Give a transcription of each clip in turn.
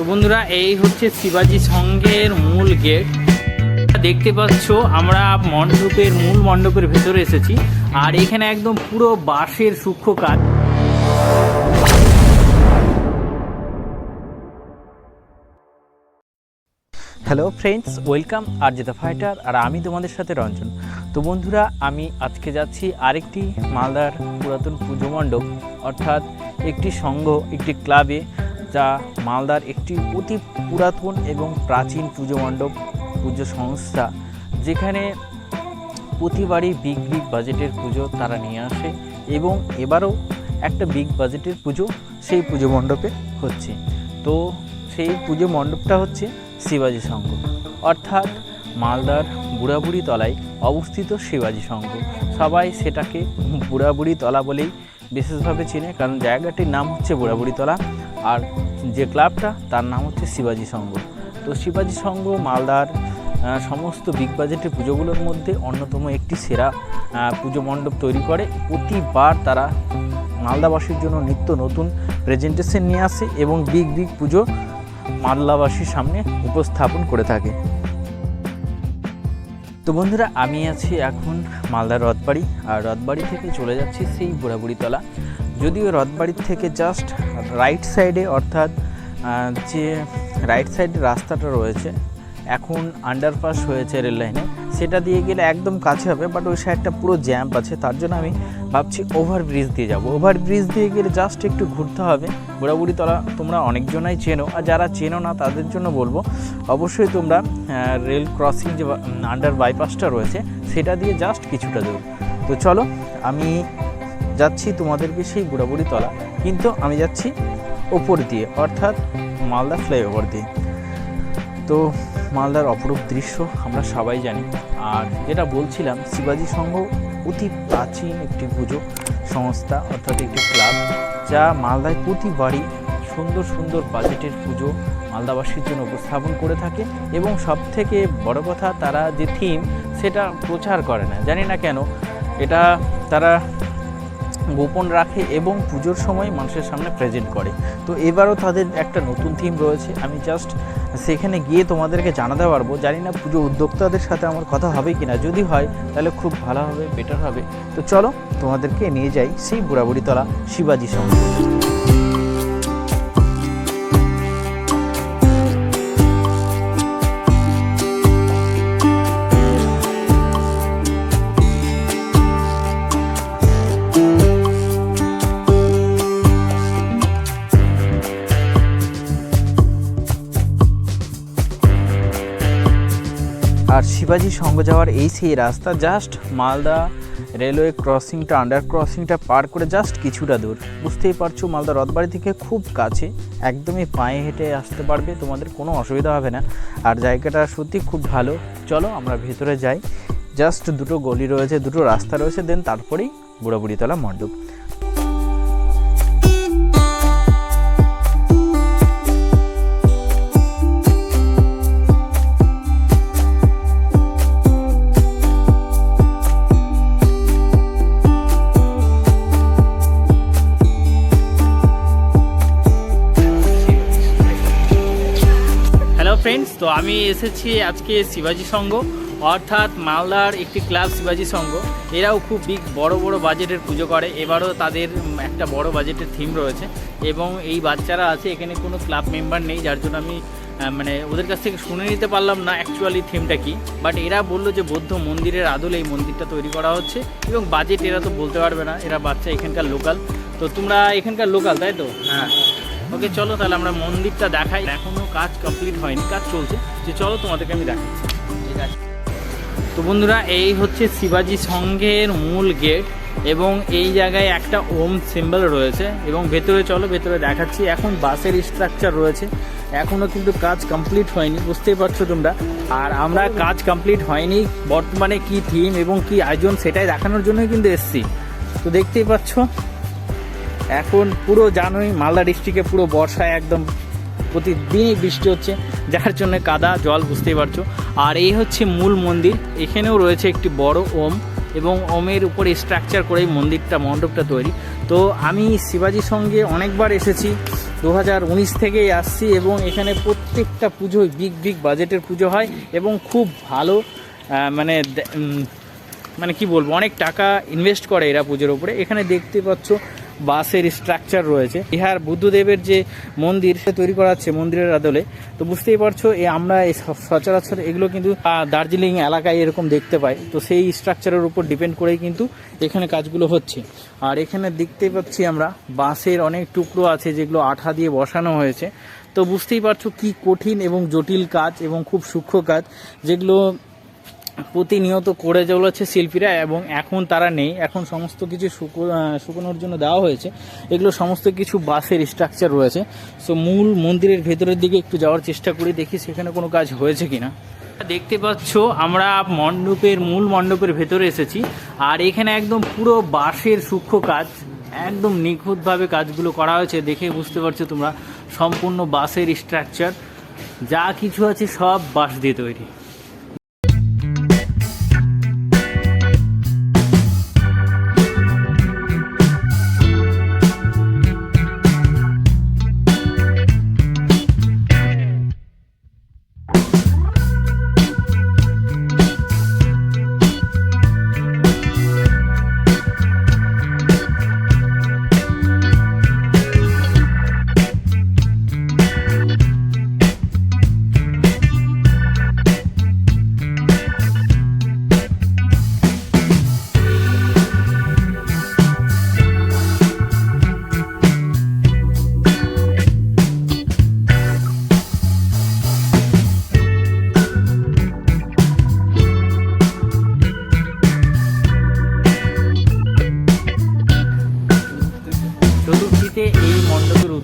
তো বন্ধুরা, এই হচ্ছে শিবাজি সংঘের মূল গেট। দেখতে পাচ্ছ, আমরা মণ্ডপের মূল মণ্ডপের ভেতরে এসেছি, আর এখানে একদম পুরো বাঁশের সূক্ষ্ম কাজ হ্যালো ফ্রেন্ডস ওয়েলকাম আর যেটা ফাইটার আর আমি তোমাদের সাথে রঞ্জন। তো বন্ধুরা, আমি আজকে যাচ্ছি আরেকটি মালদার পুরাতন পুজো মণ্ডপ, অর্থাৎ একটি সংঘ, একটি ক্লাবে। যা মালদার একটি অতি পুরাতন এবং প্রাচীন পুজো মণ্ডপ, পুজো সংস্থা, যেখানে প্রতিবারই বিগ বিগ বাজেটের পুজো তারা নিয়ে আসে এবং এবারও একটা বিগ বাজেটের পুজো সেই পুজো মণ্ডপে হচ্ছে। তো সেই পুজো মণ্ডপটা হচ্ছে শিবাজি সংঘ। অর্থাৎ মালদার বুড়াবুড়ি তলায় অবস্থিত শিবাজি সংঘ। সবাই সেটাকে বুড়াবুড়ি তলা বলেই বিশেষভাবে চেনে, কারণ জায়গাটির নাম হচ্ছে বুড়াবুড়ি তলা। আর যে ক্লাবটা, তার নাম হচ্ছে শিবাজি সংঘ। তো শিবাজি সংঘ, মালদার সমস্ত বিগ বাজেটের পুজোগুলোর মধ্যে অন্যতম একটি সেরা পুজো মণ্ডপ তৈরি করে। প্রতিবার তারা মালদাবাসীর জন্য নিত্য নতুন প্রেজেন্টেশন নিয়ে আসে এবং বিগ বিগ পুজো মালদাবাসীর সামনে উপস্থাপন করে থাকে। তো বন্ধুরা, আমি আছি এখন মালদার রথবাড়ি। আর রথবাড়ি থেকে চলে যাচ্ছি সেই বুড়াবুড়িতলা। যদিও রথবাড়ির থেকে জাস্ট রাইট সাইডে অর্থাৎ যে রাইট সাইডে রাস্তাটা রয়েছে, এখন আন্ডারপাস হয়েছে রেল লাইনে সেটা দিয়ে গেলে একদম কাছে হবে বাট ওই সাইডটা পুরো জ্যাম্প আছে, তার জন্য আমি ভাবছি ওভার ব্রিজ দিয়ে যাব। ওভার ব্রিজ দিয়ে গেলে জাস্ট একটু ঘুরতে হবে। বুড়াবুড়ি তলা তোমরা অনেকজনাই চেনো, আর যারা চেনো না, তাদের জন্য বলব, অবশ্যই তোমরা রেল ক্রসিং যে আন্ডার বাইপাসটা রয়েছে, সেটা দিয়ে জাস্ট কিছুটা দূর। তো চলো, আমি যাচ্ছি তোমাদেরকে সেই বুড়াবুড়ি তলা। কিন্তু আমি যাচ্ছি ওপর দিয়ে, অর্থাৎ মালদা ফ্লাইওভার দিয়ে। তো মালদার অপরূপ দৃশ্য আমরা সবাই জানি। আর যেটা বলছিলাম, শিবাজি সংঘ অতি প্রাচীন একটি পুজো সংস্থা, অর্থাৎ একটি ক্লাব, যা মালদায় প্রতিবারই সুন্দর সুন্দর বাজেটের পুজো মালদাবাসীর জন্য উপস্থাপন করে থাকে। এবং সব থেকে বড় কথা, তারা যে থিম সেটা প্রচার করে না। জানি না কেন, এটা তারা গোপন রাখে এবং পুজোর সময় মানুষের সামনে প্রেজেন্ট করে। তো এবারও তাদের একটা নতুন থিম রয়েছে। আমি জাস্ট সেখানে গিয়ে তোমাদেরকে জানাতে পারব। জানি না পুজো উদ্যোক্তাদের সাথে আমার কথা হবে কি না যদি হয়, তাহলে খুব ভালো হবে বেটার হবে। তো চলো তোমাদেরকে নিয়ে যাই সেই বুড়াবুড়িতলা শিবাজি সঙ্গে শিবাজি সঙ্গ যাওয়ার এই সেই রাস্তা জাস্ট মালদা রেলওয়ে ক্রসিংটা আন্ডার ক্রসিংটা পার করে জাস্ট কিছুটা দূর। বুঝতেই পারছ, মালদা রথবাড়ি থেকে খুব কাছে, একদমই পায়ে হেঁটে আসতে পারবে, তোমাদের কোনো অসুবিধা হবে না। আর জায়গাটা সত্যি খুব ভালো। চলো, আমরা ভেতরে যাই। জাস্ট দুটো গলি রয়েছে, দুটো রাস্তা রয়েছে দেন তারপরেই বুড়াবুড়িতলা মণ্ডপ। ফ্রেন্ডস তো আমি এসেছি আজকে শিবাজি সংঘ অর্থাৎ মালদার একটি ক্লাব শিবাজি সংঘ এরাও খুব বিগ বড় বড় বাজেটের পুজো করে। এবারও তাদের একটা বড় বাজেটের থিম রয়েছে এবং এই বাচ্চারা আছে, এখানে কোনো ক্লাব মেম্বার নেই, যার জন্য আমি মানে ওদের কাছ থেকে শুনে নিতে পারলাম না অ্যাকচুয়ালি থিমটা কি। বাট এরা বলল যে বৌদ্ধ মন্দিরের আদলে এই মন্দিরটা তৈরি করা হচ্ছে এবং বাজেট এরা তো বলতে পারবে না, এরা বাচ্চা এখানকার লোকাল তো তোমরা এখানকার লোকাল তাই তো? হ্যাঁ। ওকে চলো তাহলে আমরা মন্দিরটা দেখাই। এখনও কাজ কমপ্লিট হয়নি কাজ চলছে। যে চলো তোমাদেরকে আমি দেখাচ্ছি ঠিক আছে। তো বন্ধুরা এই হচ্ছে শিবাজি সংঘের মূল গেট এবং এই জায়গায় একটা ওম সিম্বল রয়েছে এবং ভেতরে চলো ভেতরে দেখাচ্ছি। এখন বাসের স্ট্রাকচার রয়েছে। এখনও কিন্তু কাজ কমপ্লিট হয়নি বুঝতেই পারছ তোমরা। আর আমরা কাজ কমপ্লিট হয়নি বর্তমানে কি থিম এবং কি আয়োজন সেটাই দেখানোর জন্যই কিন্তু এসছি। তো দেখতেই পাচ্ছ এখন পুরো জানোই মালদা ডিস্ট্রিক্টে পুরো বর্ষায় একদম প্রতিদিনই বৃষ্টি হচ্ছে, যার জন্য কাদা, জল বুঝতেই পারছ। আর এই হচ্ছে মূল মন্দির, এখানেও রয়েছে একটি বড় ওম, এবং ওমের উপরে স্ট্রাকচার করে মন্দিরটা, মণ্ডপটা তৈরি। তো আমি শিবাজির সঙ্গে অনেকবার এসেছি দু হাজার উনিশ থেকেই আসছি, এবং এখানে প্রত্যেকটা পুজোয় বিগ বিগ বাজেটের পুজো হয়, এবং খুব ভালো মানে মানে কি বলব, অনেক টাকা ইনভেস্ট করে এরা পুজোর উপরে। এখানে দেখতে পাচ্ছ বাসের স্ট্রাকচার রয়েছে। ইহার বুদ্ধদেবের যে মন্দির, সে তৈরি করা হচ্ছে মন্দিরের আদলে। তো বুঝতেই পারছ, এ আমরা সচরাচর এগুলো কিন্তু দার্জিলিং এলাকায় এরকম দেখতে পাই। তো সেই স্ট্রাকচারের উপর ডিপেন্ড করেই কিন্তু এখানে কাজগুলো হচ্ছে। আর এখানে দেখতে পাচ্ছি আমরা, বাঁশের অনেক টুকরো আছে যেগুলো আঠা দিয়ে বসানো হয়েছে। তো বুঝতেই পারছ কি কঠিন এবং জটিল কাজ এবং খুব সূক্ষ্ম কাজ, যেগুলো প্রতিনিয়ত করে চলেছে শিল্পীরা এবং এখন তারা নেই। এখন সমস্ত কিছু শুকো- শুকোনোর জন্য দেওয়া হয়েছে। এগুলো সমস্ত কিছু বাসের স্ট্রাকচার রয়েছে। সো মূল মন্দিরের ভেতরের দিকে একটু যাওয়ার চেষ্টা করি, দেখি সেখানে কোনো কাজ হয়েছে কিনা। দেখতে পাচ্ছ, আমরা মণ্ডপের, মূল মণ্ডপের ভেতরে এসেছি। আর এখানে একদম পুরো বাঁশের সূক্ষ্ম কাজ, একদম নিখুঁতভাবে কাজগুলো করা হয়েছে। দেখে বুঝতে পারছ তোমরা, সম্পূর্ণ বাঁশের স্ট্রাকচার যা কিছু আছে সব বাঁশ দিয়ে তৈরি।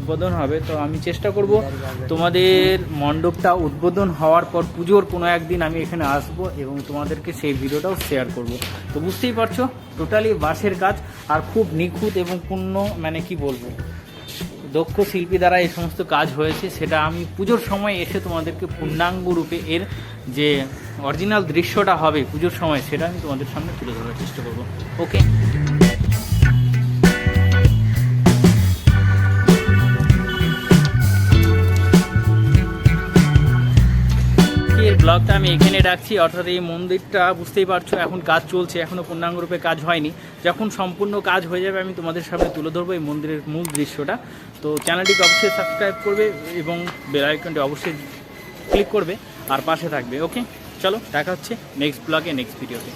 উদ্বোধন হবে, তো আমি চেষ্টা করব তোমাদের মণ্ডপটা উদ্বোধন হওয়ার পর পুজোর কোনো একদিন আমি এখানে আসব এবং তোমাদেরকে সেই ভিডিওটাও শেয়ার করব। তো বুঝতেই পারছ টোটালি বাঁশের কাজ আর খুব নিখুঁত এবং পূর্ণ মানে কি বলব, দক্ষ শিল্পী দ্বারা এই সমস্ত কাজ হয়েছে, সেটা আমি পুজোর সময় এসে তোমাদেরকে পূর্ণাঙ্গ রূপে এর যে অরিজিনাল দৃশ্যটা হবে পুজোর সময়, সেটা আমি তোমাদের সামনে তুলে ধরার চেষ্টা করব। ওকে ব্লগটা আমি এখানে রাখছি, অর্থাৎ এই মন্দিরটা বুঝতেই পারছ, এখন কাজ চলছে এখনও পূর্ণাঙ্গরূপে কাজ হয়নি। যখন সম্পূর্ণ কাজ হয়ে যাবে, আমি তোমাদের সামনে তুলে ধরবো এই মন্দিরের মূল দৃশ্যটা। তো চ্যানেলটিকে অবশ্যই সাবস্ক্রাইব করবে এবং বেলাইকনটি অবশ্যই ক্লিক করবে, আর পাশে থাকবে, ওকে? চলো, দেখা হচ্ছে নেক্সট ব্লগে নেক্সট ভিডিওতে